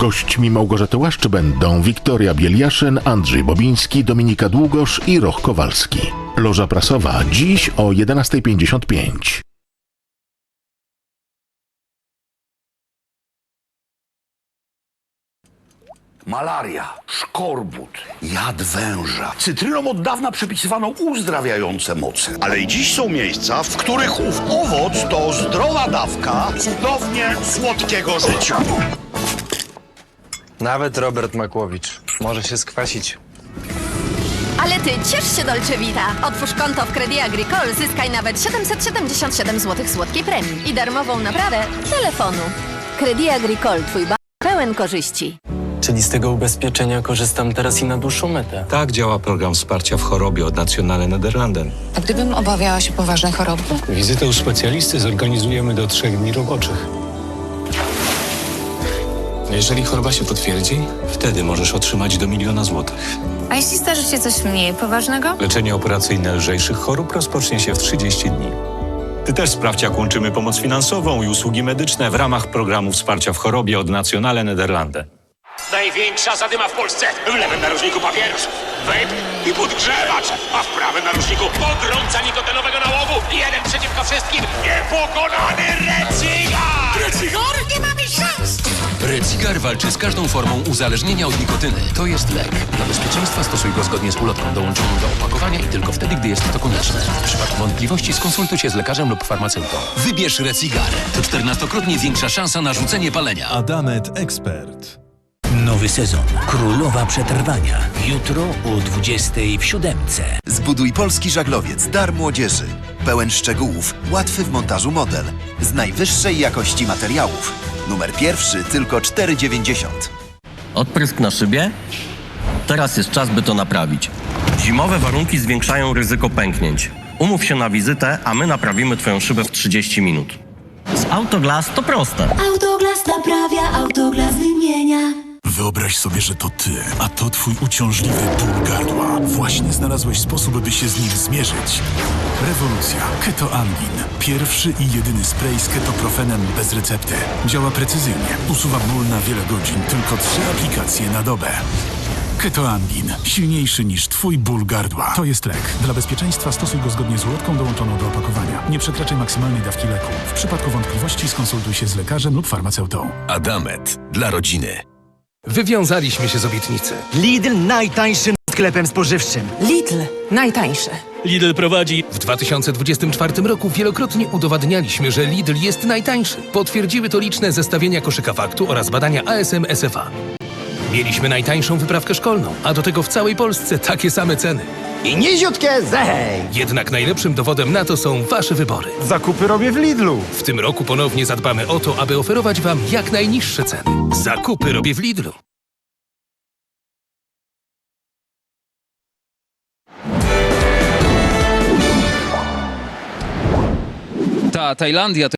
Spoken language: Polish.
Gośćmi Małgorzaty Łaszczy będą Wiktoria Bieliaszyn, Andrzej Bobiński, Dominika Długosz i Roch Kowalski. Loża prasowa dziś o 11.55. Malaria, szkorbut, jad węża. Cytrynom od dawna przypisywano uzdrawiające moce. Ale i dziś są miejsca, w których ów owoc to zdrowa dawka cudownie słodkiego życia. Nawet Robert Makłowicz może się skwasić. Ale ty ciesz się Dolce Vita. Otwórz konto w Credit Agricole, zyskaj nawet 777 zł słodkiej premii i darmową naprawę telefonu. Credit Agricole, twój bank pełen korzyści. Czyli z tego ubezpieczenia korzystam teraz i na dłuższą metę. Tak działa program wsparcia w chorobie od Nationale Nederlanden. A gdybym obawiała się poważnej choroby? Wizytę u specjalisty zorganizujemy do trzech dni roboczych. Jeżeli choroba się potwierdzi, wtedy możesz otrzymać do miliona złotych. A jeśli zdarzy się coś mniej poważnego? Leczenie operacyjne lżejszych chorób rozpocznie się w 30 dni. Ty też sprawdź, jak łączymy pomoc finansową i usługi medyczne w ramach programu wsparcia w chorobie od Nationale Nederlanden. Największa zadyma w Polsce. W lewym narożniku papieros, wejp i podgrzewacz, a w prawym narożniku pogromca nikotynovego nałogu. Jeden przeciwko wszystkim. Niepokonany Recigar walczy z każdą formą uzależnienia od nikotyny. To jest lek. Dla bezpieczeństwa stosuj go zgodnie z ulotką dołączoną do opakowania i tylko wtedy, gdy jest to konieczne. W przypadku wątpliwości skonsultuj się z lekarzem lub farmaceutą. Wybierz Recigar. To 14-krotnie większa szansa na rzucenie palenia. Adamet Ekspert. Nowy sezon. Królowa Przetrwania. Jutro o 20 w siódemce. Zbuduj polski żaglowiec, dar młodzieży. Pełen szczegółów, łatwy w montażu model. Z najwyższej jakości materiałów. Numer pierwszy tylko 4,90. Odprysk na szybie? Teraz jest czas, by to naprawić. Zimowe warunki zwiększają ryzyko pęknięć. Umów się na wizytę, a my naprawimy Twoją szybę w 30 minut. Z Autoglas to proste. Autoglas naprawia, autoglas wymienia. Wyobraź sobie, że to ty, a to twój uciążliwy ból gardła. Właśnie znalazłeś sposób, by się z nim zmierzyć. Rewolucja. Ketoangin. Pierwszy i jedyny spray z ketoprofenem bez recepty. Działa precyzyjnie. Usuwa ból na wiele godzin. Tylko trzy aplikacje na dobę. Ketoangin. Silniejszy niż twój ból gardła. To jest lek. Dla bezpieczeństwa stosuj go zgodnie z ulotką dołączoną do opakowania. Nie przekraczaj maksymalnej dawki leku. W przypadku wątpliwości skonsultuj się z lekarzem lub farmaceutą. Adamet. Dla rodziny. Wywiązaliśmy się z obietnicy. Lidl najtańszym sklepem spożywczym. Lidl. Najtańsze. Lidl prowadzi. W 2024 roku wielokrotnie udowadnialiśmy, że Lidl jest najtańszy. Potwierdziły to liczne zestawienia koszyka faktu oraz badania ASM SFA. Mieliśmy najtańszą wyprawkę szkolną, a do tego w całej Polsce takie same ceny. I niziutkie zehej! Jednak najlepszym dowodem na to są Wasze wybory. Zakupy robię w Lidlu. W tym roku ponownie zadbamy o to, aby oferować Wam jak najniższe ceny. Zakupy robię w Lidlu. Ta Tajlandia